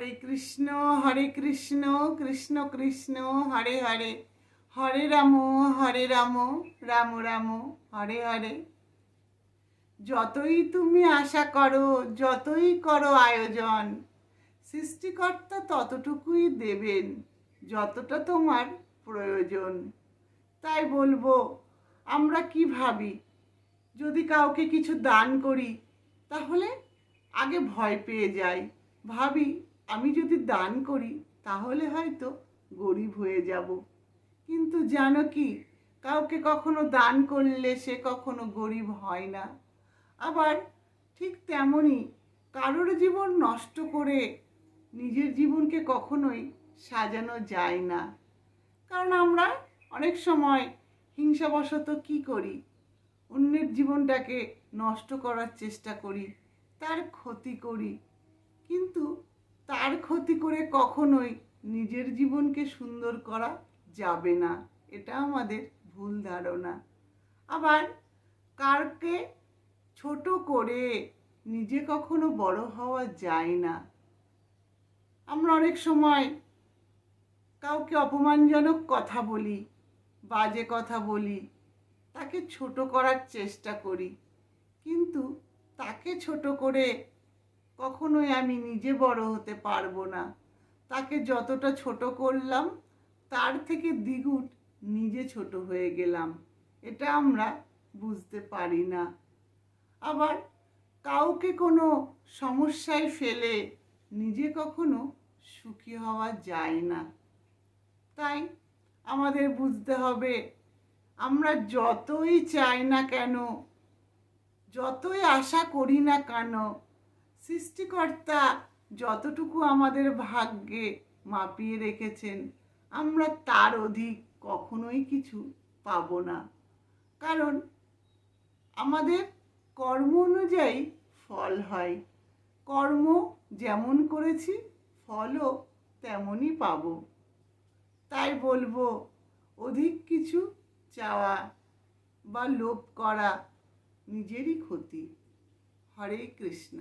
হরে কৃষ্ণ হরে কৃষ্ণ কৃষ্ণ কৃষ্ণ, হরে হরে। হরে রাম হরে রাম রাম রাম, হরে হরে। যতই তুমি আশা করো, যতই করো আয়োজন, সৃষ্টিকর্তা ততটুকুই দেবেন, যতটা তোমার প্রয়োজন। তাই বলব, আমরা কি ভাবি? যদি কাউকে কিছু দান করি, তাহলে আগে ভয় পেয়ে যাই। ভাবি আমি যদি দান করি, তাহলে হয়তো গরিব হয়ে যাব। কিন্তু জানো কি, কাউকে কখনো দান করলে সে কখনো গরিব হয় না। আবার ঠিক তেমনই কারোর জীবন নষ্ট করে নিজের জীবনকে কখনোই সাজানো যায় না। কারণ আমরা অনেক সময় হিংসাবশত কি করি? অন্যের জীবনটাকে নষ্ট করার চেষ্টা করি, তার ক্ষতি করি। কিন্তু ক্ষতি করে কখনোই নিজের জীবনকে সুন্দর করা যাবে না। এটা আমাদের ভুল ধারণা। আবার কারকে ছোট করে নিজে কখনো বড় হওয়া যায় না। আমরা অনেক সময় কাউকে অপমানজনক কথা বলি, বাজে কথা বলি, তাকে ছোট করার চেষ্টা করি। কিন্তু তাকে ছোট করে কখনোই আমি নিজে বড় হতে পারব না। তাকে যতটা ছোট করলাম, তার থেকে দ্বিগুণ নিজে ছোট হয়ে গেলাম। এটা আমরা বুঝতে পারি না। আবার কাউকে কোনো সমস্যায় ফেলে নিজে কখনো সুখী হওয়া যায় না। তাই আমাদের বুঝতে হবে, আমরা যতই চাই না কেন, যতই আশা করি না কেন সৃষ্টিকর্তা যতটুকু আমাদের ভাগ্যে মাপিয়ে রেখেছেন, আমরা তার অধিক কখনোই কিছু পাবো না। কারণ আমাদের কর্ম অনুযায়ী ফল হয়। কর্ম যেমন করেছি, ফলও তেমনই পাবো। তাই বলব, অধিক কিছু চাওয়া বা লোভ করা নিজেরই ক্ষতি। হরে কৃষ্ণ।